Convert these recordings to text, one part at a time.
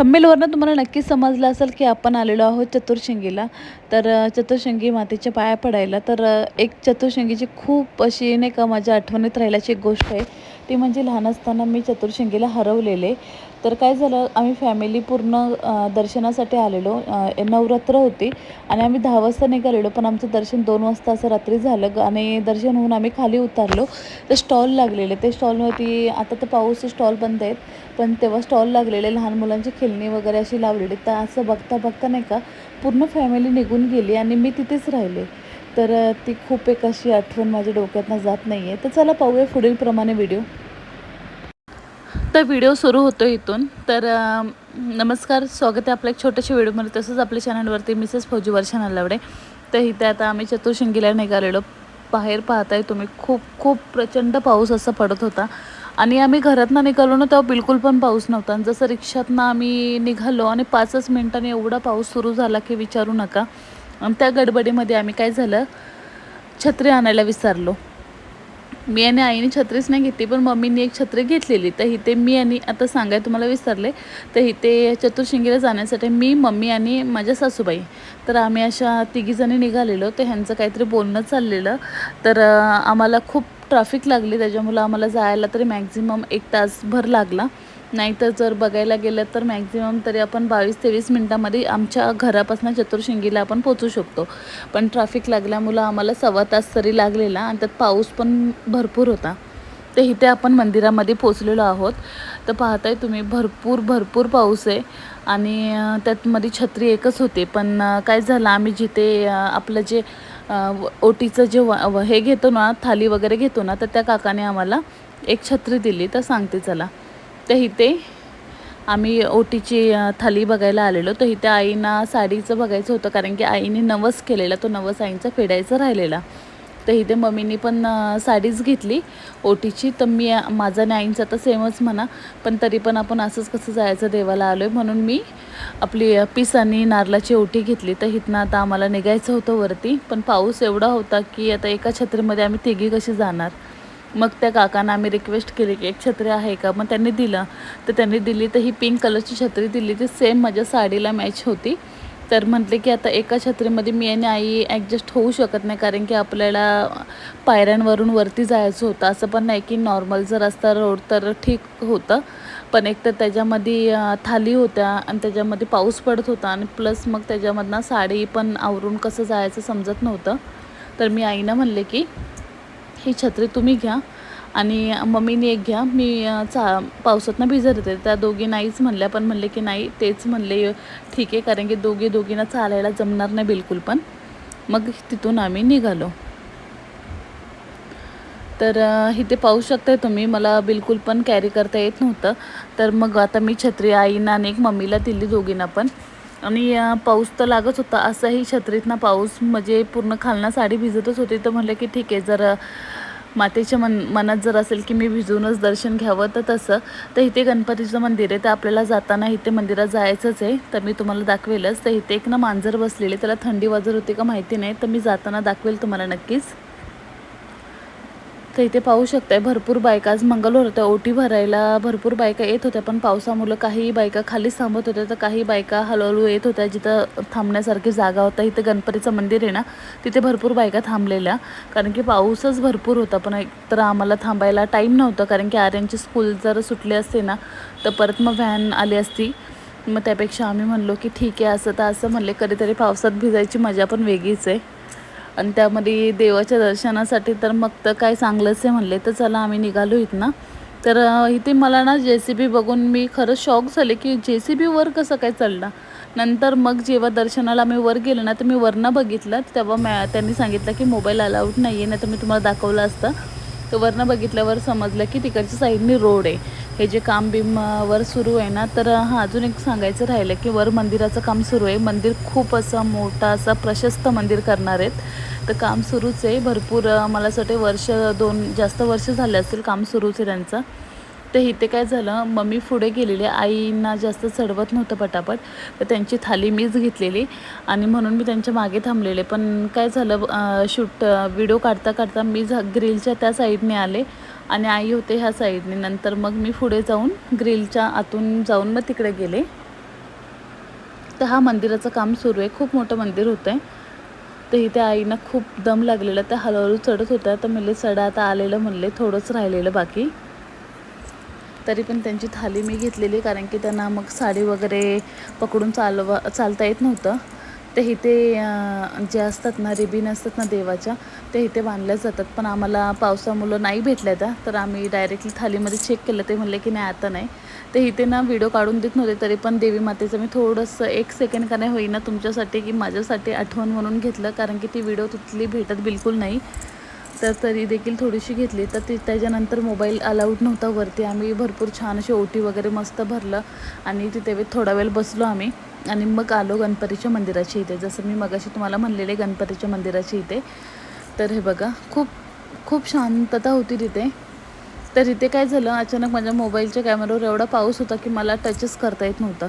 थंबेलवरनं तुम्हाला नक्कीच समजलं असेल की आपण आलेलो आहोत चतुर्शिंगीला. तर चतुर्शिंगी मातेच्या पाया पडायला. तर एक चतुर्शिंगीची खूप अशी नाही का माझ्या आठवणीत राहिल्याची एक गोष्ट आहे. ती म्हणजे लहान असताना मी चतुर्शिंगीला हरवलेले. तर काय झालं आम्ही फॅमिली पूर्ण दर्शनासाठी आलेलो. नवरात्र होती आणि आम्ही दहा वाजता निघालेलो पण आमचं दर्शन दोन वाजता असं रात्री झालं आणि दर्शन होऊन आम्ही खाली उतरलो. तर स्टॉल लागलेले ते स्टॉलवरती आता तर पाऊस स्टॉल बंद आहेत पण तेव्हा स्टॉल लागलेले लहान मुलांची खेळणी वगैरे अशी लावलेली. तर असं बघता बघता नाही का पूर्ण फॅमिली निघून गेली आणि मी तिथेच राहिले. तर ती खूप एक अशी आठवण माझ्या डोक्यातनं जात नाही आहे तर चला पाहूया पुढील प्रमाणे व्हिडिओ तर व्हिडिओ सुरू होतो इथून. तर नमस्कार स्वागत आहे आपल्या एक छोट्याशा व्हिडिओमध्ये. तसंच आपल्या चॅनलवरती मिसेस फौजी वर्षा नलवडे तर इथे आता आम्ही चतुर्शिंगीला निघालेलो. बाहेर पाहताय तुम्ही खूप खूप प्रचंड पाऊस असा पडत होता. आणि आम्ही घरातनं निघालो ना तेव्हा बिलकुल पण पाऊस नव्हता. आणि जसं रिक्षातनं आम्ही निघालो आणि पाचच मिनिटांनी एवढा पाऊस सुरू झाला की विचारू नका. आणि त्या गडबडीमध्ये आम्ही काय झालं? छत्री आणायला विसरलो. मी आणि आईने छत्रीच नाही घेतली पण मम्मीनी एक छत्री घेतलेली. तर इथे मी आणि आता सांगाय तुम्हाला विसरले. तर इथे चतुर्शिंगीला जाण्यासाठी मी मम्मी आणि माझ्या सासूबाई. तर आम्ही अशा तिघीजणी निघालेलो. तर ह्यांचं काहीतरी बोलणं चाललेलं. तर आम्हाला खूप ट्रॅफिक लागली. त्याच्यामुळं आम्हाला जायला तरी मॅक्झिमम एक तासभर लागला. नाहीतर जर बघायला गेलं तर मॅक्झिमम तरी आपण बावीस तेवीस मिनटामध्ये आमच्या घरापासून चतुर्शिंगीला आपण पोचू शकतो. पण ट्रॅफिक लागल्यामुळं आम्हाला सव्वा तास तरी लागलेला आणि त्यात पाऊस पण भरपूर होता. तर इथे आपण मंदिरामध्ये पोचलेलो आहोत. तर पाहताय तुम्ही भरपूर भरपूर पाऊस आहे आणि त्यातमध्ये छत्री एकच होते. पण काय झालं आम्ही जिथे आपलं जे ओटीचं जे व- हे घेतो ना थाली वगैरे घेतो ना तर त्या काकाने आम्हाला एक छत्री दिली. तर सांगते चला. तर इथे आम्ही ओटीची थाली बघायला आलेलो. तर इथे आईना साडीचं बघायचं होतं कारण की आईने नवस केलेला तो नवस आईंचा फेडायचा राहिलेला. तर इथे मम्मीनी पण साडीच घेतली ओटीची. तर मी माझा माझं आईंचं तर सेमच म्हणा पण तरी पण आपण असंच कसं जायचं देवाला आलो आहे म्हणून मी आपली पीस आणि नारळाची ओटी घेतली. तर इथनं आता आम्हाला निघायचं होतं वरती पण पाऊस एवढा होता की आता एका छत्रीमध्ये आम्ही तिघी कशी जाणार? मग त्या काकांना आम्ही रिक्वेस्ट केली की एक छत्री आहे का? मग त्यांनी दिलं. तर त्यांनी दिली तर ही पिंक कलरची छत्री दिली. ती सेम माझ्या साडीला मॅच होती. तर म्हटले की आता एका छत्रीमध्ये मी आणि आई ॲडजस्ट होऊ शकत नाही कारण की आपल्याला पायऱ्यांवरून वरती जायचं होतं. असं पण नाही की नॉर्मल जर असता रोड तर ठीक होतं. पण एक तर त्याच्यामध्ये थाली होत्या आणि त्याच्यामध्ये पाऊस पडत होता आणि प्लस मग त्याच्यामधनं साडी पण आवरून कसं जायचं समजत नव्हतं. तर मी आईनं म्हणले की ही छत्री तुम्ही घ्या आणि मम्मीने एक घ्या. मी चा पावसातनं भिजत होते त्या दोघी नाहीच म्हणल्या पण म्हणले की नाही तेच म्हणले ठीक आहे कारण की दोघी दोघींना चालायला जमणार नाही बिलकुल पण. मग तिथून आम्ही निघालो. तर इथे पाहू शकताय तुम्ही मला बिलकुल पण कॅरी करता येत नव्हतं. तर मग आता मी छत्री आईना आणि एक मम्मीला दिली दोघींना पण. आणि पाऊस तर लागत होता. असंही छत्रीतनं पाऊस म्हणजे पूर्ण खालना साडी भिजतच होती. तर म्हणलं की ठीक आहे जर मातेच्या मन मनात जर असेल की मी भिजूनच दर्शन घ्यावं तर तसं. तर इथे गणपतीचं मंदिर आहे. तर आपल्याला जाताना इथे मंदिरात जायचंच आहे. तर मी तुम्हाला दाखवेलच. तर इथे एक ना मांजर बसलेली त्याला थंडी वाजत होती का माहिती नाही. तर मी जाताना दाखवेल तुम्हाला नक्कीच. तर इथे पाहू शकताय भरपूर बायका आज मंगळवार होत्या ओटी भरायला भरपूर बायका येत होत्या पण पावसामुळं काही बायका खालीच थांबत होत्या तर काही बायका हळूहळू येत होत्या जिथं थांबण्यासारखी जागा होता इथे गणपतीचं मंदिर आहे ना तिथे भरपूर बायका थांबलेल्या कारण की पाऊसच भरपूर होता पण एकतर आम्हाला थांबायला टाईम नव्हता कारण की आर्यांची स्कूल जर सुटली असते ना तर परत मग व्हॅन आली असती. मग त्यापेक्षा आम्ही म्हणलो की ठीक आहे असं तर असं म्हणले कधीतरी पावसात भिजायची मजा पण वेगळीच आहे. आणि त्यामध्ये देवाच्या दर्शनासाठी तर मग तर काय चांगलंच आहे म्हणले तर चला आम्ही निघालो इथनं. तर इथे मला ना जे सी बी बघून मी खरंच शॉक झाले की जे सी बीवर कसं काय चढला नंतर मग जेव्हा दर्शनाला मी वर गेलो ना तर मी वरनं बघितलं तेव्हा मॅ त्यांनी सांगितलं की मोबाईल अलाउड नाही आहे नाही तर मी तुम्हाला दाखवलं असतं. तर वरनं बघितल्यावर समजलं की तिकडच्या साईडनी रोड आहे. हे जे काम बिम वर सुरू आहे ना तर हां अजून एक सांगायचं राहिलं की वर मंदिराचं काम सुरू आहे. मंदिर खूप असं मोठा असं प्रशस्त मंदिर करणार आहेत. तर काम सुरूच आहे. भरपूर मला असं वाटते वर्ष दोन जास्त वर्ष झाले असतील काम सुरूच आहे त्यांचं. तर इथे काय झालं मम्मी पुढे गेलेली आईंना जास्त चढवत नव्हतं पटापट तर त्यांची थाली मीच घेतलेली आणि म्हणून मी त्यांच्या मागे थांबलेले. पण काय झालं शूट व्हिडिओ काढता काढता मी झा ग्रिलच्या त्या साईडने आले आणि आई होते ह्या साईडने. नंतर मग मी पुढे जाऊन ग्रिलच्या आतून जाऊन मग तिकडे गेले. तर हा मंदिराचं काम सुरू आहे. खूप मोठं मंदिर होतं आहे तर इथे आईनं खूप दम लागलेला. त्या हळूहळू चढत होत्या. तर म्हणले चढा आता आलेलं म्हणले थोडंच राहिलेलं बाकी. तरी पण त्यांची थाली मी घेतलेली कारण की त्यांना मग साडी वगैरे पकडून चालवा चालता येत नव्हतं. ते इथे जे असतात ना रिबीन असतात ना देवाच्या ते इथे बांधल्या जातात. पण आम्हाला पावसामुळं नाही भेटल्या त्या तर आम्ही डायरेक्टली थालीमध्ये चेक केलं. ते म्हणले की नाही आता नाही. ते इथे ना व्हिडिओ काढून देत नव्हते तरी पण देवी मातेचं मी थोडंसं एक सेकंड का नाही होईना तुमच्यासाठी की माझ्यासाठी आठवण म्हणून घेतलं कारण की ती व्हिडिओ तिथली भेटत बिलकुल नाही. तर तरी देखील थोडीशी घेतली. तर ती त्याच्यानंतर मोबाईल अलाउड नव्हता वरती. आम्ही भरपूर छान अशी ओटी वगैरे मस्त भरलं आणि तिथे थोडा वेळ बसलो आम्ही. आणि मग आलो गणपतीच्या मंदिराच्या इथे. जसं मी मगाशी तुम्हाला म्हणलेले गणपतीच्या मंदिराच्या इथे. तर हे बघा खूप खूप शांतता होती तिथे. तर इथे काय झालं अचानक माझ्या मोबाईलच्या कॅमेऱ्यावर एवढा पाऊस होता की मला टचच करता येत नव्हता.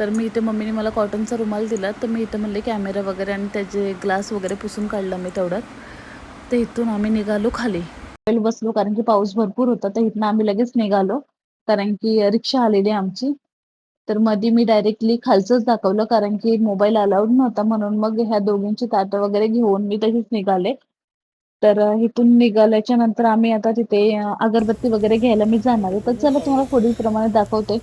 तर मी इथे मम्मीने मला कॉटनचा रुमाल दिला. तर मी इथे म्हणले कॅमेरा वगैरे आणि त्याचे ग्लास वगैरे पुसून काढला मी तेवढ्यात. तर इथून आम्ही निघालो खाली. बसलो कारण की पाऊस भरपूर होता तर इथनं आम्ही लगेच निघालो. कारण की रिक्षा आलेली आमची. तर मध्ये मी डायरेक्टली खालचंच दाखवलं कारण की मोबाईल अलाउड नव्हता म्हणून मग ह्या दोघींची ताटं वगैरे घेऊन मी तशीच निघाले. तर इथून निघाल्याच्या नंतर आम्ही आता तिथे अगरबत्ती वगैरे घ्यायला मी जाणार आहे. तर चला तुम्हाला पुढील प्रमाणे दाखवते.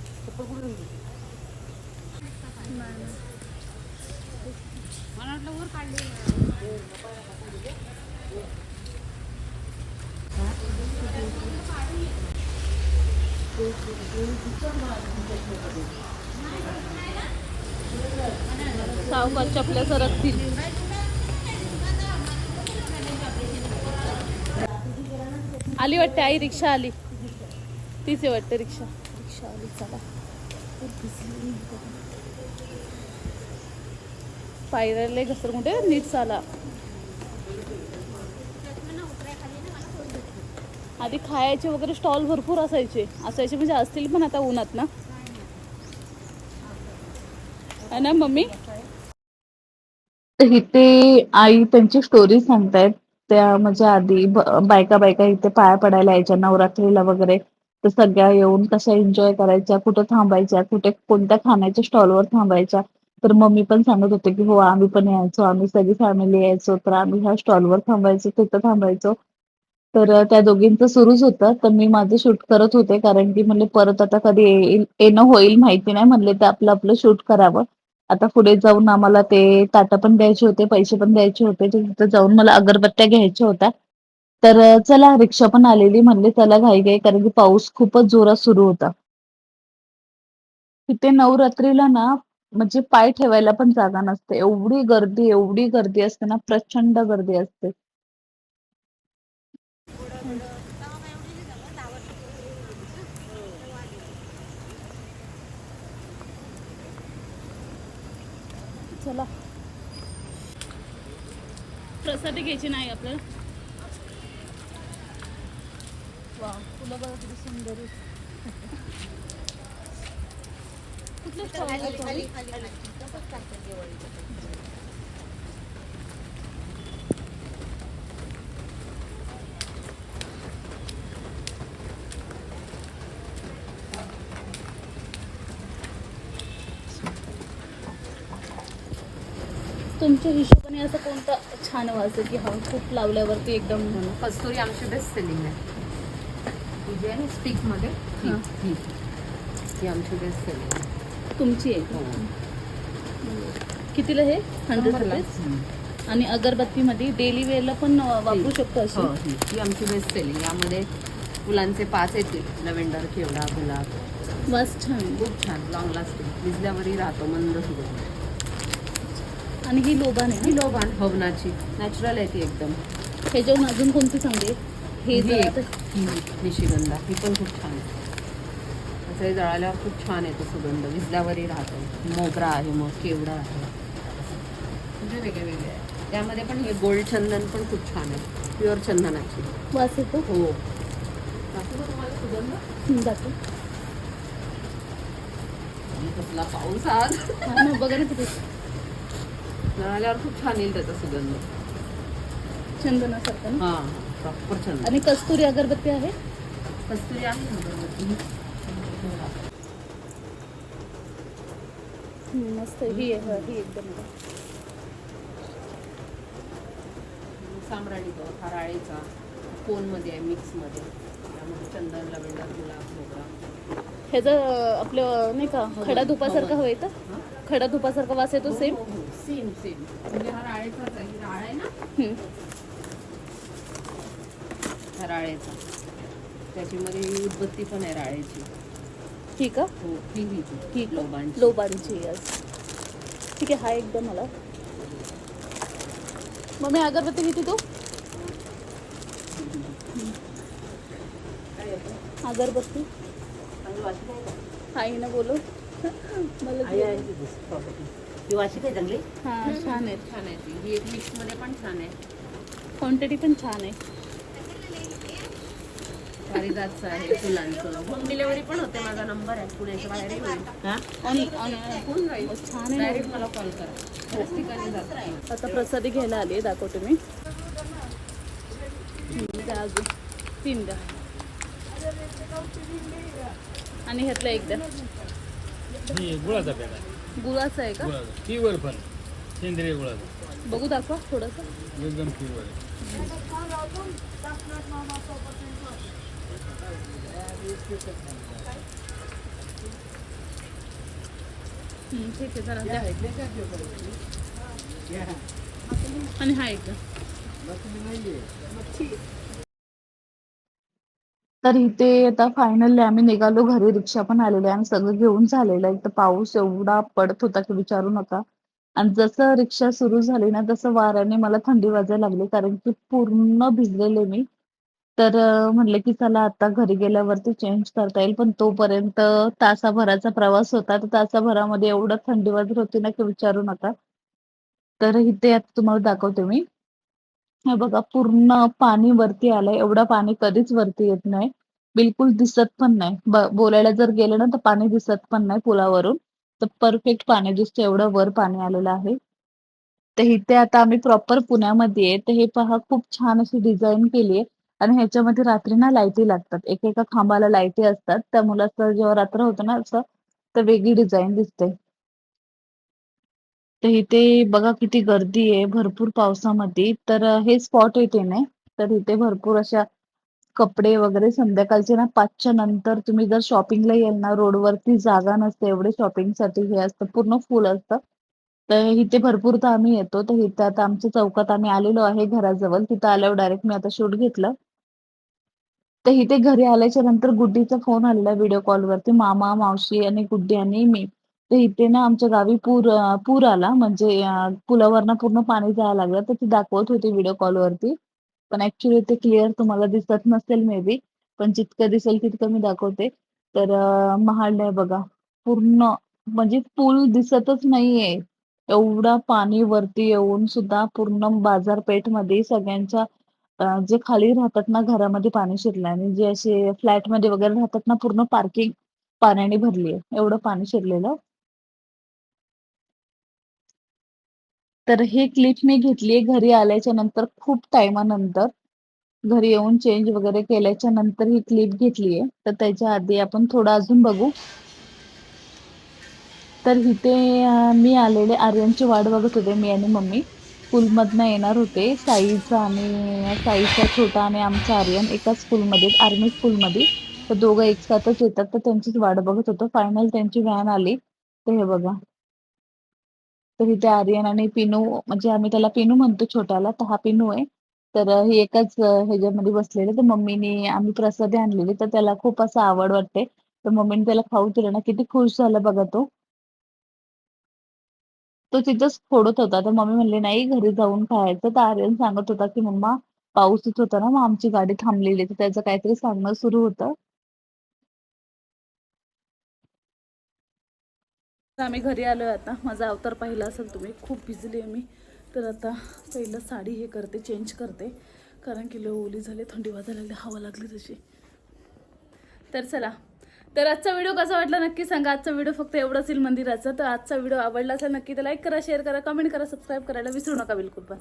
सावकार चपल्या सरकतील. आली वाटते आई रिक्षा आली. तीच आहे वाटते रिक्षा. रिक्षा आली चला. पायऱ्याला घसर कुठे? नीट चाला. आधी खायचे वगैरे स्टॉल भरपूर असायचे. असायचे म्हणजे असतील पण आता उन्हात ना. ना मम्मी? इथे आई त्यांची स्टोरी सांगतायत. त्या म्हणजे आधी बायका बायका इथे पाया पडायला यायच्या नवरात्रीला वगैरे. तर सगळ्या येऊन कशा एन्जॉय करायच्या कुठं थांबायच्या कुठे कोणत्या खाण्याच्या स्टॉलवर थांबायच्या. तर मम्मी पण सांगत होते की हो आम्ही पण यायचो आम्ही सगळी फॅमिली यायचो तर आम्ही ह्या स्टॉलवर थांबायचो तिथं थांबायचो. तर त्या दोघींचं सुरूच होतं. तर मी माझं शूट करत होते कारण की म्हणले परत आता कधी येईल येणं होईल माहिती नाही म्हणले ते आपलं आपलं शूट करावं. आता पुढे जाऊन आम्हाला ते ताटं पण द्यायचे होते पैसे पण द्यायचे होते तिथं जाऊन मला अगरबत्त्या घ्यायच्या होत्या. तर चला रिक्षा पण आलेली म्हणले चला घाई घाई कारण की पाऊस खूपच जोरात सुरू होता. तिथे नवरात्रीला ना म्हणजे पाय ठेवायला पण जागा नसते. एवढी गर्दी एवढी गर्दी असते ना प्रचंड गर्दी असते. चला. प्रसादी घ्यायची नाही आपल्याला. वा तुला बघा किती सुंदर आहे. कुठलं तुमच्या हिशोबाने असं कोणता छान वाजतं की हा खूप लावल्यावरती एकदम कस्तुरी आमची बेस्ट सेलिंग आहे. जी आहे ना स्टिकमध्ये ही. हां. ही ही आमची बेस्ट सेलिंग आहे. तुमची आहे हो. कितीला हे? हंड्रेड शंभरला. रुपीज हम्म. आणि अगरबत्तीमध्ये डेली वेअरला पण वापरू शकतो अशी? ही ही आमची बेस्ट सेलिंग यामध्ये फुलांचे पाच येतील. लव्हेंडर केवडा गुलाब. वास छान. खूप छान. लॉंग लास्टिंग भिजल्यावरही राहतो मंद सुगंध. आणि ही लोबान आहे ही ना लोबान हवनाची नॅचरल आहे ती एकदम. ह्याच्याहून अजून कोणती चांगली? हे ही ही निशिगंधा. ही पण खूप छान आहे. त्याचे जळाल्यावर खूप छान येतो सुगंध. भिजल्यावरही राहतो. मोगरा आहे मग केवडा आहे. म्हणजे वेगळे वेगळे आहे. त्यामध्ये पण हे गोल्ड चंदन पण खूप छान आहे. प्युअर चंदनाची. वास येतो? हो. तुम्हाला सुगंध? हं, आणि कसला पाऊस आज. हा बघा ना किती जळाल्यावर खूप छान येईल त्याचा सुगंध. चंदनासारखं ना? हां प्रॉपर चंदन. आणि कस्तुरी अगरबत्ती आहे? कस्तुरी आहे ना अगरबत्ती. हम्म, मस्त ही आहे ही एकदम साम्राणी तो हा राळेचा कोनमध्ये आहे मिक्समध्ये. त्यामध्ये चंदन लवेंडर गुलाब मोगरा. ह्याचं आपलं नाही का खडा धुपासारखं हवं का? हा? खडा धुपासारखा वास येतो सेम सेम सेम म्हणजे हा राळेचाच आहे. राळ आहे ना? हा राळेचा. त्याच्यामध्ये ही उदबत्ती पण आहे राळेची. ठीक आहे. हो ही ही ही लोबांची. लोबांची यस ठीक आहे हा एकदम मला. मग मी अगरबत्ती घेते तू? अगरबत्ती. का? आईनं बोलव मला आहे. ही वाशी काय चांगली हा छान आहे. छान आहे ती. ही एक मिक्समध्ये पण छान आहे. क्वांटिटी पण छान आहे. आहे फुलांचं. होम डिलेवरी पण होते. माझा नंबर आहे. पुण्याच्या बाहेरही होईल ऑन ऑन होऊन जाईल. छान आहे. डायरेक्ट मला कॉल करा. बऱ्याच ठिकाणी जात आता प्रसादी घ्यायला आली दाखवते मी. हम्म, द्या अजून. तीन द्या आणि ह्यातलं एक द्या. ही गुळाचा पेढा आहे. गुळाचं आहे का? गुळाचा. प्युअर पण. सेंद्रिय गुळाचा. बघू दाखवा थोडंसं. एकदम प्युअर आहे. ठीक आहे द्या आणि हा एक द्या तर इथे आता फायनली आम्ही निघालो. घरी रिक्षा पण आलेली आहे. आणि सगळं घेऊन झालेलं आहे. तर पाऊस एवढा पडत होता की विचारू नका. आणि जसं रिक्षा सुरू झाली ना तसं वाऱ्याने मला थंडी वाजायला लागली. कारण की पूर्ण भिजलेले मी. तर म्हणले की चला आता घरी गेल्यावरती चेंज करता येईल. पण तोपर्यंत तासाभराचा प्रवास होता. तर तासाभरामध्ये एवढं थंडी वाजत होती ना की विचारू नका. तर इथे आता तुम्हाला दाखवते मी. हे बघा पूर्ण पाणी वरती आलंय. एवढं पाणी कधीच वरती येत नाही. बिलकुल दिसत पण नाही. बोलायला जर गेलं ना तर पाणी दिसत पण नाही पुलावरून. तर परफेक्ट पाणी दिसतं एवढं वर पाणी आलेलं आहे. तर इथे आता आम्ही प्रॉपर पुण्यामध्ये आहे. तर हे पहा खूप छान अशी डिझाईन केली आहे. आणि ह्याच्यामध्ये रात्री ना लाईटी लागतात. एकेका खांबाला लाईटी असतात. त्यामुळे असं जेव्हा रात्र होतं ना असं तर वेगळी डिझाईन दिसते. तर इथे बघा किती गर्दी आहे भरपूर पावसामध्ये. तर हे स्पॉट येते नाही. तर इथे भरपूर अशा कपडे वगैरे संध्याकाळचे ना पाचच्या नंतर तुम्ही जर शॉपिंगला येईल ना रोडवरती जागा नसते एवढे शॉपिंगसाठी हे असतं पूर्ण फुल असतं. तर इथे भरपूर तर आम्ही येतो. तर इथे आता आमच्या चौकात आम्ही आलेलो आहे घराजवळ. तिथं आल्यावर डायरेक्ट मी आता शूट घेतलं. तर इथे घरी आल्याच्यानंतर गुड्डीचा फोन आलेला व्हिडिओ कॉलवरती मामा मावशी आणि गुड्डी आणि मी. तर इथे ना आमच्या गावी पूर पूर आला. म्हणजे पुलावरनं पूर्ण पाणी जायला लागलं. तर ती दाखवत होती व्हिडिओ कॉलवरती पण ऍक्च्युली ते क्लिअर तुम्हाला दिसत नसेल मे बी पण जितकं दिसेल तितकं मी दाखवते. तर महाड आहे बघा. पूर्ण म्हणजे पूल दिसतच नाहीये. एवढा पाणी वरती येऊन सुद्धा पूर्ण बाजारपेठमध्ये सगळ्यांच्या जे खाली राहतात ना घरामध्ये पाणी शिरलंय. आणि जे असे फ्लॅटमध्ये वगैरे राहतात ना पूर्ण पार्किंग पाण्याने भरली आहे एवढं पाणी शिरलेलं. तर हे क्लिप मी घेतली घरी आल्याच्यानंतर खूप टायमानंतर. घरी येऊन चेंज वगैरे केल्याच्यानंतर ही क्लिप घेतली आहे तर त्याच्या आधी आपण थोडं अजून बघू. तर इथे मी आलेले आर्यनची वाट बघत होते मी आणि मम्मी. स्कूलमधनं येणार होते. साईचा आणि साईचा छोटा आणि आमचा आर्यन एकाच स्कूलमध्ये आर्मी स्कूलमध्ये. तर दोघं एकसाथच येतात तर त्यांचीच वाट बघत होतो. फायनल त्यांची व्हॅन आली. तर हे बघा. तर इथे आर्यन आणि पिनू म्हणजे आम्ही त्याला पिनू म्हणतो छोट्याला तर हा पिनू आहे. तर हे एकाच ह्याच्यामध्ये बसलेले तर मम्मीने आम्ही प्रसादी आणलेली तर त्याला खूप असं आवड वाटते. तर मम्मीने त्याला खाऊ दिलं ना किती खुश झाला बघा तो. तो तिथंच फोडत होता. तर मम्मी म्हणले नाही घरी जाऊन खायचं. तर आर्यन सांगत होता की मम्मा पाऊस येत होता ना मग आमची गाडी थांबलेली तर त्याचं काहीतरी सांगणं सुरू होतं. आम्ही घरी आलो आहे आता. माझा अवतार पाहिला असेल तुम्ही. खूप भिजली आहे मी. तर आता पहिलं साडी हे करते चेंज करते. कारण की लो ओली झाले थंडी वाजायला लागली हवा लागली तशी. तर चला. तर आजचा व्हिडिओ कसा वाटला नक्की सांगा. आजचा व्हिडिओ फक्त एवढंच येईल मंदिराचा. तर आजचा व्हिडिओ आवडला असेल नक्की तर लाईक करा शेअर करा कमेंट करा सबस्क्राईब करायला विसरू नका बिलकुल पण.